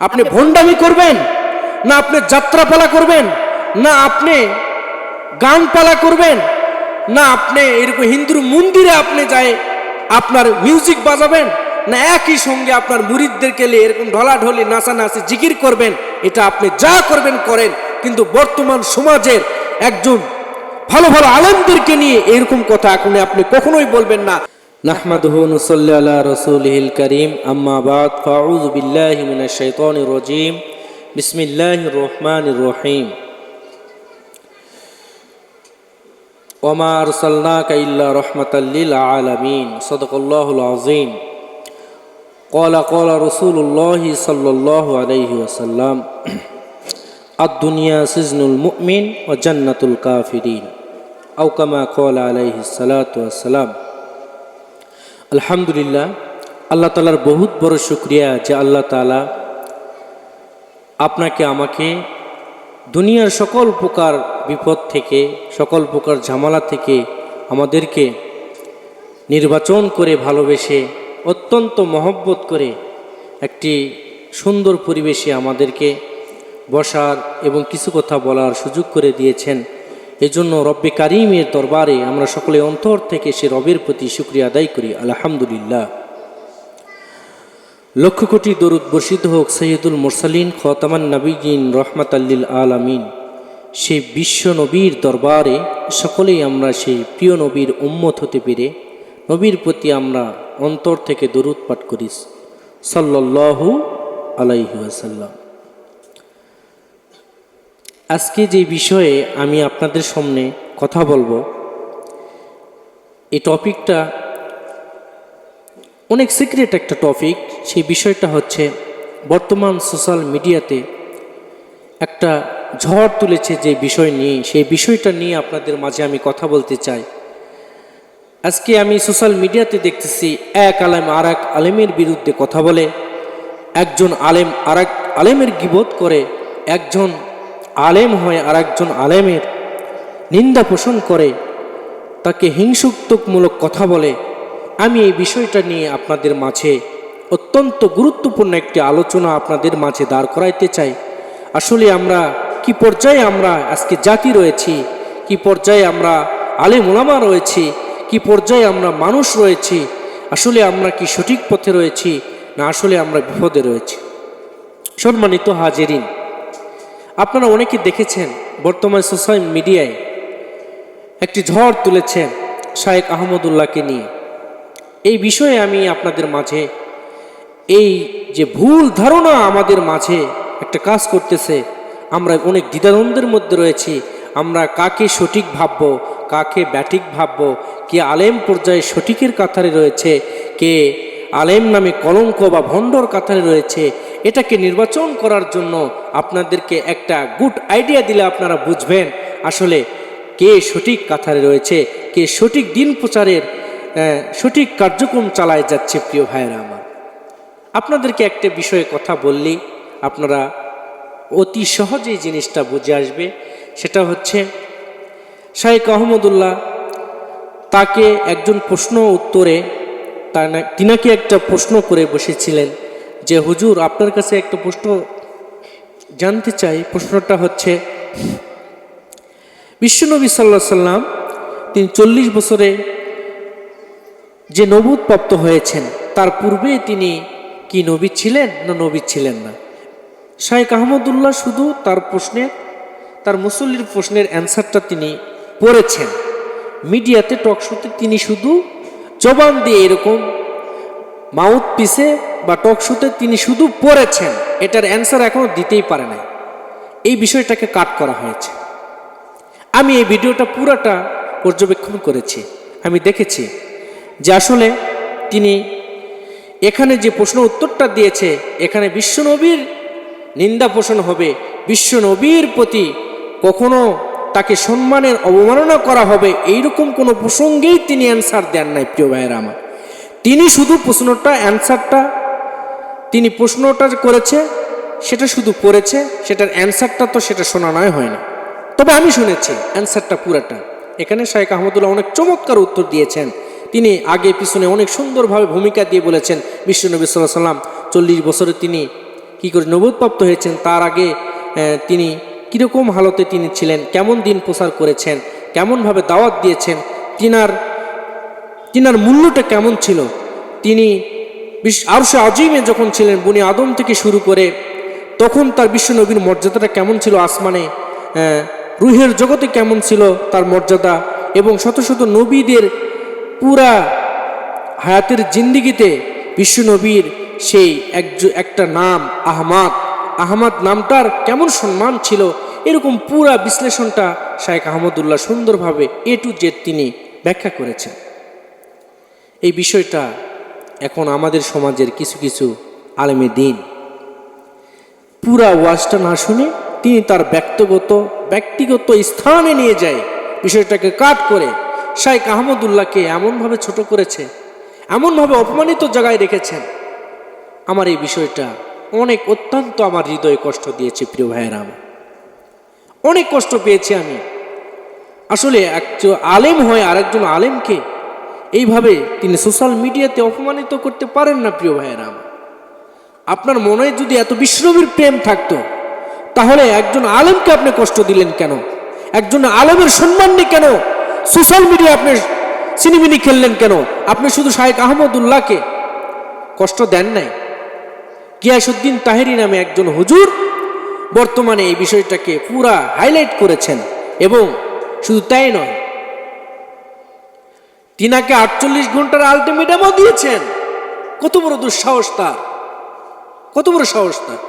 আপনি ভণ্ডামি করবেন, না আপনি যাত্রাপালা করবেন, না আপনি গানপালা করবেন, না আপনি এরকম হিন্দুর মন্দিরে আপনি যায় আপনার মিউজিক বাজাবেন, না একই সঙ্গে আপনার মুরিদদেরকে নিয়ে এরকম ঢলাঢলি, নাচানাচি, জিকির করবেন, এটা আপনি যা করবেন করেন, কিন্তু বর্তমান সমাজের একজন ভালো ভালো আলেমদেরকে নিয়ে এরকম কথা এখন আপনি কখনোই বলবেন না। নাহমাদুহু নুসাল্লি আলা রাসূলিহিল কারীম আম্মা বাদ ফাউযু বিল্লাহি মিনাশ শাইতানির রাজীম বিসমিল্লাহির রহমানির রহিম ওমা আরসালনাকা ইল্লা রাহমাতাল লিল আলামিন সাদাকাল্লাহুল আযীম قال قال رسول الله صلى الله عليه وسلم الدنيا سجن المؤمن وجنة الكافرين أو كما قال عليه الصلاة والسلام আলহামদুলিল্লাহ, আল্লাহ তালার বহুত বড় শুক্রিয়া যে আল্লাহ তালা আপনাকে, আমাকে দুনিয়ার সকল প্রকার বিপদ থেকে, সকল প্রকার ঝামেলা থেকে আমাদেরকে নির্বাচন করে ভালোবেসে, অত্যন্ত মহব্বত করে একটি সুন্দর পরিবেশে আমাদেরকে বসার এবং কিছু কথা বলার সুযোগ করে দিয়েছেন। এজন্য রব্বে কারিমের দরবারে আমরা সকলে অন্তর থেকে সে রবের প্রতি শুক্রিয়া আদায় করি, আলহামদুলিল্লাহ। লক্ষ কোটি দরুদ বর্ষিত হোক সৈয়দুল মুরসালিন, খতামান নবীজিন রহমাত আল্লিল আলামিন। সেই বিশ্ব নবীর দরবারে সকলেই আমরা সেই প্রিয় নবীর উম্মত হতে পেরে নবীর প্রতি আমরা অন্তর থেকে দরুদ পাঠ করি, সাল্লাল্লাহু আলাইহি ওয়াসাল্লাম। আজকে যে বিষয়ে আমি আপনাদের সামনে কথা বলব, এই টপিকটা অনেক সিক্রেট একটা টপিক। সেই বিষয়টা হচ্ছে বর্তমান সোশ্যাল মিডিয়াতে একটা ঝড় তুলেছে যে বিষয় নিয়ে। সেই বিষয়টা নিয়ে আপনাদের মাঝে আমি কথা বলতে চাই। আজকে আমি সোশ্যাল মিডিয়াতে দেখতেছি, এক আলেম আর এক আলেমের বিরুদ্ধে কথা বলে, একজন আলেম আর এক আলেমের গিবোধ করে, একজন আলেম হয়ে আর একজন আলেমের নিন্দা পোষণ করে, তাকে হিংসুক্তমূলক কথা বলে। আমি এই বিষয়টা নিয়ে আপনাদের মাঝে অত্যন্ত গুরুত্বপূর্ণ একটি আলোচনা আপনাদের মাঝে দাঁড় করাইতে চাই। আসলে আমরা কি পর্যায়ে আমরা আজকে জাতি রয়েছি, কি পর্যায়ে আমরা আলেম ওলামা রয়েছি, কি পর্যায়ে আমরা মানুষ রয়েছি, আসলে আমরা কি সঠিক পথে রয়েছি, না আসলে আমরা বিপদে রয়েছি। সম্মানিত হাজেরিন আপনারা অনেকে দেখেছেন বর্তমান সোশ্যাল মিডিয়ায় একটি ঝড় তুলেছেন শায়েক আহমদুল্লাহকে নিয়ে। এই বিষয়ে আমি আপনাদের মাঝে এই যে ভুল ধারণা আমাদের মাঝে একটা কাজ করতেছে, আমরা অনেক দ্বিধাদ্বন্দ্বের মধ্যে রয়েছি, আমরা কাকে সঠিক ভাবব, কাকে ব্যাঠিক ভাবব, কে আলেম পর্যায়ে সঠিকের কাতারে রয়েছে, কে আলেম নামে কলঙ্ক বা ভণ্ডর কাতারে রয়েছে, এটাকে নির্বাচন করার জন্য আপনাদেরকে একটা গুড আইডিয়া দিলে আপনারা বুঝবেন আসলে কে সঠিক কাতারে রয়েছে, কে সঠিক দিন প্রচারের সঠিক কার্যক্রম চালায় যাচ্ছে প্রিয় ভাইয়েরা আমার। আপনাদেরকে একটা বিষয়ে কথা বললেই আপনারা অতি সহজেই জিনিসটা বুঝে আসবে, সেটা হচ্ছে শাহেক আহমদুল্লাহ তাকে একজন প্রশ্ন উত্তরে তার না- তিনাকে একটা প্রশ্ন করে বসেছিলেন যে, হুজুর, আপনার কাছে একটা প্রশ্ন জানতে চাই। প্রশ্নটা হচ্ছে, বিশ্বনবী সাল্লাহ সাল্লাম তিনি চল্লিশ বছরে যে নবুদ প্রাপ্ত হয়েছেন, তার পূর্বে তিনি কি নবী ছিলেন না নবী ছিলেন না? শাহেক আহমদুল্লাহ শুধু তার প্রশ্নের, তার মুসল্লির প্রশ্নের অ্যান্সারটা তিনি পড়েছেন। মিডিয়াতে টকশোতে তিনি শুধু জবান দিয়ে এরকম মাউথ পিসে বা টকশোতে তিনি শুধু পড়েছেন। এটার অ্যান্সার এখনও দিতেই পারে নাই। এই বিষয়টাকে কাট করা হয়েছে। আমি এই ভিডিওটা পুরাটা পর্যবেক্ষণ করেছি। আমি দেখেছি যে আসলে তিনি এখানে যে প্রশ্ন উত্তরটা দিয়েছে, এখানে বিশ্বনবীর নিন্দা পোষণ হবে। বিশ্বনবীর প্রতি কখনো তাকে সম্মানের অবমাননা করা হবে, এইরকম কোনো প্রসঙ্গেই তিনি অ্যান্সার দেন নাই, প্রিয় ভাইয়েরা আমার। তিনি শুধু প্রশ্নটা অ্যান্সারটা তিনি প্রশ্নটা করেছে, সেটা শুধু পড়েছে সেটার অ্যান্সারটা তো সেটা শোনা নয় হয়নি তবে আমি শুনেছি অ্যান্সারটা পুরাটা। এখানে শাহেক আহমদুল্লাহ অনেক চমৎকার উত্তর দিয়েছেন। তিনি আগে পিছনে অনেক সুন্দরভাবে ভূমিকা দিয়ে বলেছেন বিশ্বনবী সাল্লাহ সাল্লাম চল্লিশ বছরে তিনি কী করে নবোদপ্রাপ্ত হয়েছেন, তার আগে তিনি কীরকম হালতে তিনি ছিলেন, কেমন দিন প্রচার করেছেন, কেমনভাবে দাওয়াত দিয়েছেন, তিনার তিনার মূল্যটা কেমন ছিল? তিনি আরশে আজিমে যখন ছিলেন বুনি আদম থেকে শুরু করে, তখন তার বিশ্ব নবীর মর্যাদাটা কেমন ছিল আসমানে রুহের জগতে কেমন ছিল তার মর্যাদা, এবং শত শত নবীদের পুরা হায়াতের জিন্দিগিতে বিশ্ব নবীর সেই একজ- একটা নাম, আহমাদ। আহমাদ নামটার কেমন সম্মান ছিল এরকম পুরা বিশ্লেষণটা শায়েখ আহমদুল্লাহ সুন্দরভাবে এ টু জেড তিনি ব্যাখ্যা করেছেন। এই বিষয়টা এখন আমাদের সমাজের কিছু কিছু আলেমে দিন। পুরা ওয়াজটা না শুনে তিনি তার ব্যক্তিগত ব্যক্তিগত স্থানে নিয়ে যায় বিষয়টাকে কাট করে শাইখ আহমদুল্লাহকে এমনভাবে ছোট করেছে, এমনভাবে অপমানিত জায়গায় রেখেছেন। আমার এই বিষয়টা অনেক অত্যন্ত আমার হৃদয়ে কষ্ট দিয়েছে প্রিয় ভাইয়েরা আমার। অনেক কষ্ট পেয়েছি আমি। আসলে একজন আলেম হয় আরেকজন আলেমকে এইভাবে তিনি সোশ্যাল মিডিয়াতে অপমানিত করতে পারেন না, প্রিয় ভাইয়েরা আপনার মনে যদি এত বিষ্ণবীর প্রেম থাকতো, তাহলে একজন আলেমকে আপনি কষ্ট দিলেন কেন? একজন আলেমের সম্মান নেই কেন সোশ্যাল মিডিয়া আপনি সিনেমিনি খেললেন কেন? আপনি শুধু শাহেক আহমদুল্লাহকে কষ্ট দেন নাই? গিয়াসুদ্দিন তাহেরি নামে একজন হুজুর বর্তমানে এই বিষয়টাকে পুরা হাইলাইট করেছেন এবং শুধু তাই নয়, তিনাকে আটচল্লিশ ঘণ্টার আলটিমেটামও দিয়েছেন। কত বড় দুঃসাহস তার, কত বড় সাহস তার।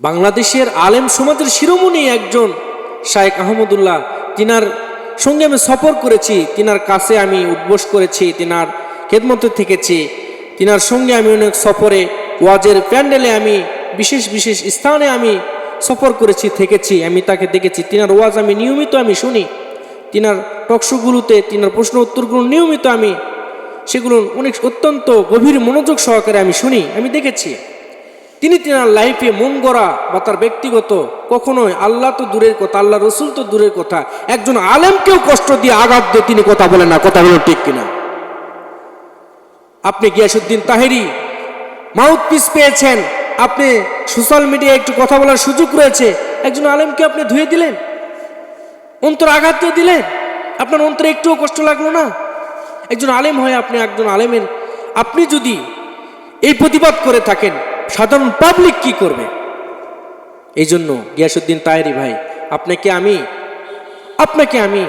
বাংলাদেশের আলেম সমাজের শিরোমণি একজন শায়েক আহমদুল্লাহ, তিনার সঙ্গে আমি সফর করেছি, তিনার কাছে আমি উদ্বোস করেছি, তিনার খেদমতে থেকেছি, তিনার সঙ্গে আমি অনেক সফরে, ওয়াজের প্যান্ডেলে আমি বিশেষ বিশেষ স্থানে আমি সফর করেছি, থেকেছি, আমি তাকে দেখেছি। তিনার ওয়াজ আমি নিয়মিত আমি শুনি। তিনার টকশোগুলোতে, তিনার প্রশ্ন উত্তরগুলো নিয়মিত আমি সেগুলো অনেক অত্যন্ত গভীর মনোযোগ সহকারে আমি শুনি, আমি দেখেছি। তিনি তিনার লাইফে মন গড়া বা তার ব্যক্তিগত কখনোই আল্লাহ তো দূরের কথা, আল্লাহ রসুল তো দূরের কথা, একজন আলেমকেও কষ্ট দিয়ে আঘাত দিয়ে তিনি কথা বলেন না, কথা বলেন ঠিক কিনা। আপনি গিয়াসুদ্দিন তাহেরি মাউথ পিস পেয়েছেন। আপনি সোশ্যাল মিডিয়ায় একটু কথা বলার সুযোগ রয়েছে। একজন আলেমকে আপনি ধুয়ে দিলেন, অন্তর আঘাত দিয়ে দিলেন, আপনার অন্তরে একটুও কষ্ট লাগল না? একজন আলেম হয়ে আপনি একজন আলেমের, আপনি যদি এই প্রতিবাদ করে থাকেন, সাধারণ পাবলিক কি করবে? এই জন্য গিয়াসুদ্দিন তায়েরি ভাই, আপনাকে আমি আপনাকে আমি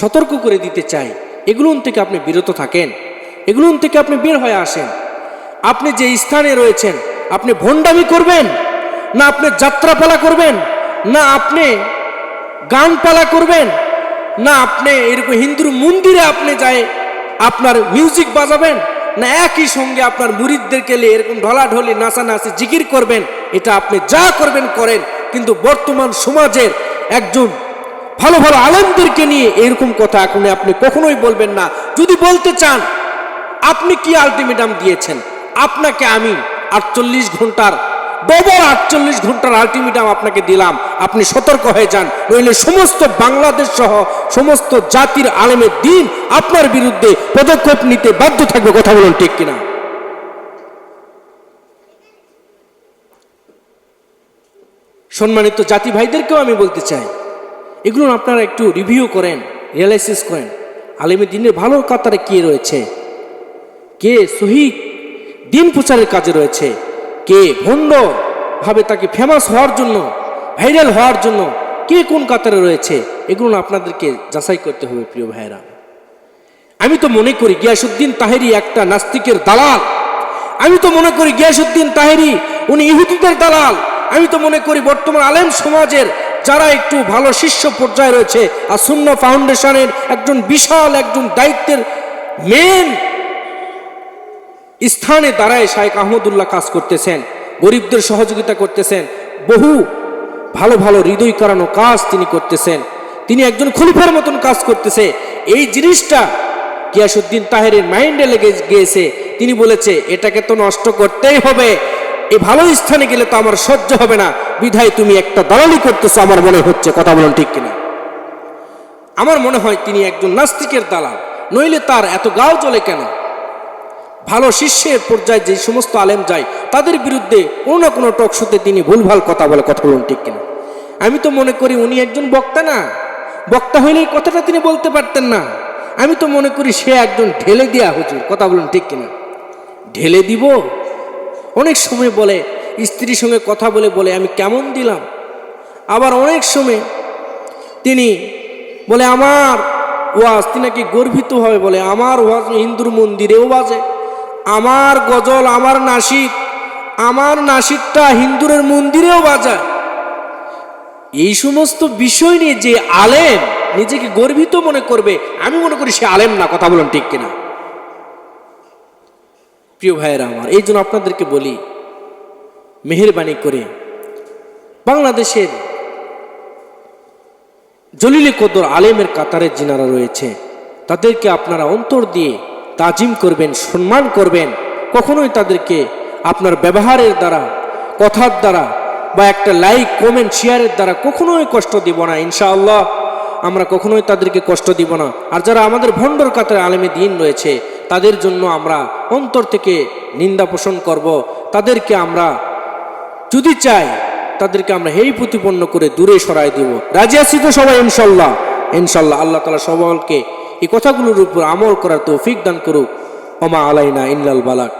সতর্ক করে দিতে চাই। এগুলোন থেকে আপনি বিরত থাকেন এগুলোন থেকে আপনি বের হয়ে আসেন। আপনি যে স্থানে রয়েছেন আপনি ভণ্ডামি করবেন, না আপনি যাত্রাপালা করবেন, না আপনি গান পালা করবেন, না আপনি এরকম হিন্দুর মন্দিরে আপনি যায় আপনার মিউজিক বাজাবেন, না একই সঙ্গে আপনার মুরিদদেরকে নিয়ে এরকম ঢলাঢলি, নাচানাচি, জিকির করবেন, এটা আপনি যা করবেন করেন, কিন্তু বর্তমান সমাজের একজন ভালো ভালো আলেমদেরকে নিয়ে এরকম কথা এখন আপনি কখনোই বলবেন না। যদি বলতে চান, আপনি কি আলটিমেটাম দিয়েছেন? আপনাকে আমি আটচল্লিশ ঘণ্টার ডবল আটচল্লিশ ঘণ্টার আলটিমেটাম আপনাকে দিলাম। আপনি সতর্ক হয়ে যান। নইলে সমস্ত বাংলাদেশ সহ সমস্ত জাতির আলেমের দিন আপনার বিরুদ্ধে পদক্ষেপ নিতে বাধ্য থাকবে। কথা বলুন ঠিক কিনা? সম্মানিত জাতি ভাইদেরকেও আমি বলতে চাই, এগুলো আপনারা একটু রিভিউ করেন রিয়ালাইসিস করেন। আলেমী দিনের ভালো কাতারে কে রয়েছে? কে সহি দিন প্রচারের কাজে রয়েছে। কে ভণ্ড ভাবে তাকে ফেমাস হওয়ার জন্য ভাইরাল হওয়ার জন্য, কে কোন কাতারে রয়েছে, এগুলো আপনাদেরকে যাচাই করতে হবে, প্রিয় ভাইরা আমি তো মনে করি গিয়াসুদ্দিন তাহেরি একটা নাস্তিকের দালাল। আমি তো মনে করি গিয়াসুদ্দিন তাহেরি উনি ইহুদিদের দালাল। আমি তো মনে করি বর্তমান আলেম সমাজের যারা একটু ভালো শীর্ষ পর্যায়ে রয়েছে, আর শূন্য ফাউন্ডেশনের একজন বিশাল একজন দায়িত্বের মেন স্থানে দাঁড়ায় শায়েক আহমদুল্লাহ কাজ করতেছেন, গরিবদের সহযোগিতা করতেছেন, বহু ভালো ভালো হৃদয় করানো কাজ তিনি করতেছেন। তিনি একজন খলিফার মতন কাজ করতেছে। এই জিনিসটা গিয়াসুদ্দিন তাহেরের মাইন্ডে লেগে গিয়েছে। তিনি বলেছে, এটাকে তো নষ্ট করতেই হবে। এই ভালো স্থানে গেলে তো আমার সহ্য হবে না। বিধায় তুমি একটা দালালি করতেছো, আমার মনে হচ্ছে। কথা বলুন ঠিক কিনা? আমার মনে হয় তিনি একজন নাস্তিকের দালাল। নইলে তার এত গাও চলে কেন? ভালো শিষ্যের পর্যায়ে যে সমস্ত আলেম যায়, তাদের বিরুদ্ধে কোনো না কোনো টকশোতে তিনি ভুলভাল কথা বলে, কথা বলুন ঠিক কিনা? আমি তো মনে করি উনি একজন বক্তা না। বক্তা হইলে এই কথাটা তিনি বলতে পারতেন না। আমি তো মনে করি সে একজন ঢেলে দেয়া হুজুর, কথা বলুন ঠিক কিনা? ঢেলে দিব? অনেক সময় বলে, স্ত্রীর সঙ্গে কথা বলে বলে, আমি কেমন দিলাম? আবার অনেক সময় তিনি বলে, আমার ওয়াজ, তিনি নাকি গর্বিত হবে বলে, আমার ওয়াজ হিন্দুর মন্দিরেও বাজে। আমার গজল আমার নাসিক, আমার নাসিকটা হিন্দুরের মন্দিরেও বাজায়। এই সমস্ত বিষয় নিয়ে যে আলেম নিজেকে গর্বিত মনে করবে, আমি মনে করি সে আলেম না, কথা বলুন ঠিক কিনা। প্রিয় ভাইয়েরা আমার, এই জন্য আপনাদেরকে বলি, মেহরবানি করে বাংলাদেশের জলিলে কদর আলেমের কাতারে যিনারা রয়েছে, তাদেরকে আপনারা অন্তর দিয়ে তাজিম করবেন, সম্মান করবেন, কখনোই তাদেরকে আপনার ব্যবহারের দ্বারা, কথার দ্বারা বা একটা লাইক, কমেন্ট, শেয়ারের দ্বারা কখনোই কষ্ট দিব না, ইনশাআল্লাহ। আমরা কখনোই তাদেরকে কষ্ট দিব না। আর যারা আমাদের ভণ্ডর কাতারে আলেমে দিন রয়েছে, তাদের জন্য আমরা অন্তর থেকে নিন্দা পোষণ করব। তাদেরকে আমরা যদি চাই, তাদেরকে আমরা হেই প্রতিপন্ন করে দূরে সরাই দিব। রাজি আছি তো সবাই ইনশাল্লাহ ইনশাল্লাহ আল্লাহ তালা সবাইকে এই কথাগুলোর উপর আমল করার তৌফিক দান করুক। ওমা আলাইনা ইনলাল বালাক